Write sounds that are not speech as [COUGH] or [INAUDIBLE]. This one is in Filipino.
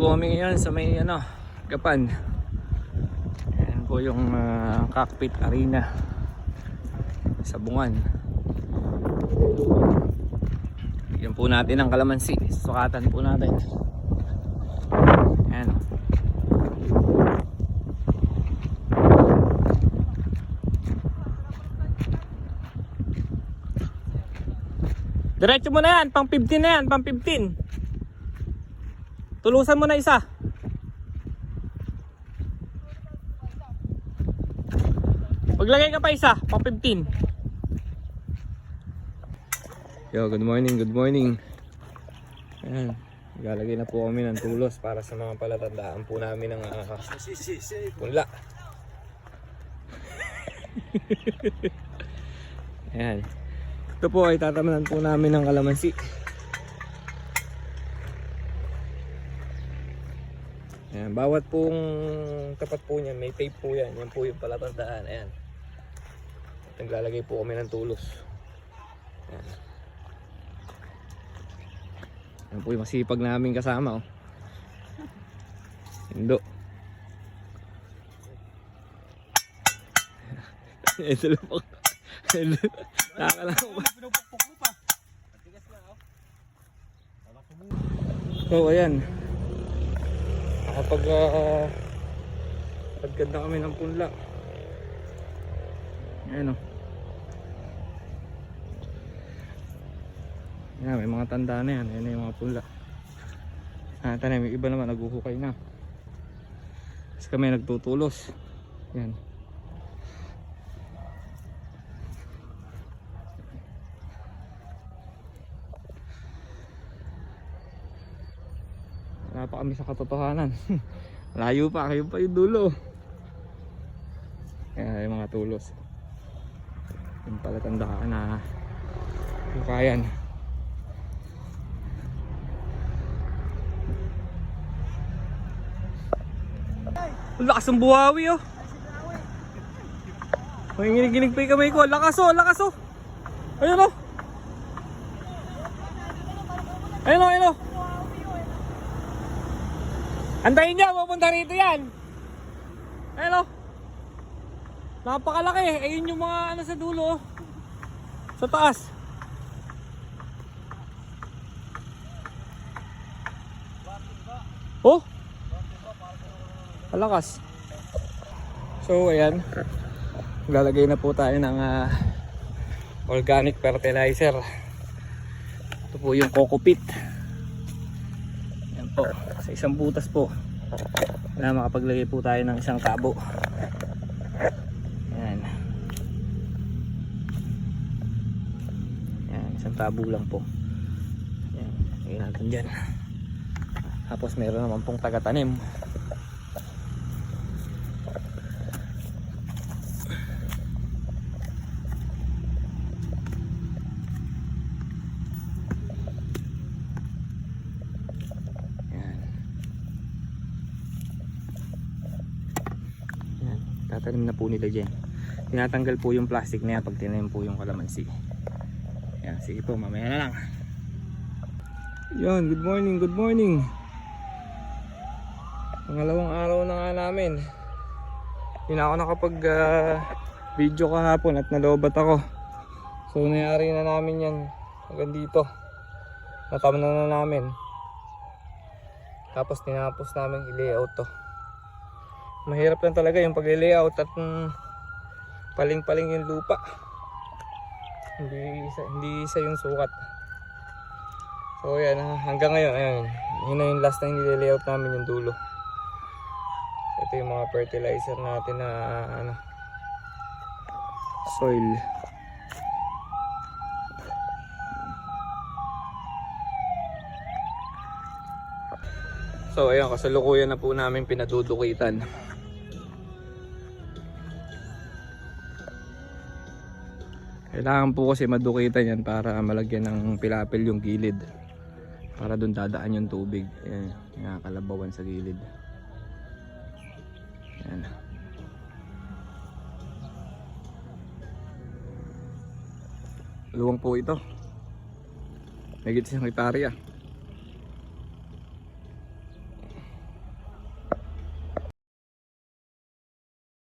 po kami ngayon sa may ano, Gapan. Ayan po yung ah, cockpit arena sa Bungan. Yan po natin ang kalamansi. Sukatan po natin. Ayan. Diretso mo na yan, pang 15 na yan, pang 15. Tulusan mo na isa. Paglagay ka pa isa, pang 15. Yo, good morning, good morning. Ayan, galagay na po kami ng tulos para sa mga palatandaan po namin ng uh, punla. [LAUGHS] Ayan. Ito po ay tatamanan po namin ng kalamansi. Ayan, bawat pong tapat po niyan, may tape po yan. Yan po yung palatandaan. Ayan. At naglalagay po kami ng tulos. Ayan. Yan po yung masipag namin kasama. Oh. Indo. [LAUGHS] Ito lang po. Nakakalaman ko. So ayan. Nakapag uh, pagganda kami ng punla. Ayan o. Yan, may mga tanda na yan. Ayan yung mga punla. Ah, tanim, iba naman naguhukay na. Tapos kami nagtutulos. Yan. Wala pa kami sa katotohanan. [LAUGHS] Layo pa, kayo pa yung dulo. Kaya yung mga tulos. Yung pala tandaan na hukayan. Ang lakas ng buhawi oh. May giniginig pa yung kamay ko. Lakas oh, lakas oh. Ayun oh. Ayun oh, ayun oh. Antayin niya, pupunta rito yan. Oh. Napakalaki. Ayun yung mga ano sa dulo oh. Sa taas. Oh. Malakas. So ayan. Lalagay na po tayo ng ah, organic fertilizer. Ito po yung coco pit. Yan po. Sa isang butas po. Kaya makapaglagay po tayo ng isang tabo. Yan. Yan. Isang tabo lang po. Yan. Lagyan natin dyan. Tapos meron naman pong taga-tanim. Yan. Yan. Tatanim na po nila dyan. Tinatanggal po yung plastic na yan pag tinanim po yung kalamansi. Yan. Sige po, mamaya na lang. Yan. Good morning, good morning. Pangalawang araw na nga namin. Hindi na ako nakapag ah, video kahapon at nalobat ako. So nangyari na namin yan hanggang dito. Natamna na namin. Tapos tinapos namin i-layout to. Mahirap lang talaga yung pag-layout at mm, paling-paling yung lupa. Hindi isa, hindi isa yung sukat. So yan, ah, hanggang ngayon, ayan, yun na yung last na nile-layout namin yung dulo. Ito yung mga fertilizer natin na ano, soil. So ayun, kasalukuyan na po namin pinadudukitan. Kailangan po kasi madukitan yan para malagyan ng pilapil yung gilid. Para doon dadaan yung tubig. Ayan, nakakalabawan sa gilid. Ayan. Luwang po ito. May isang hektarya.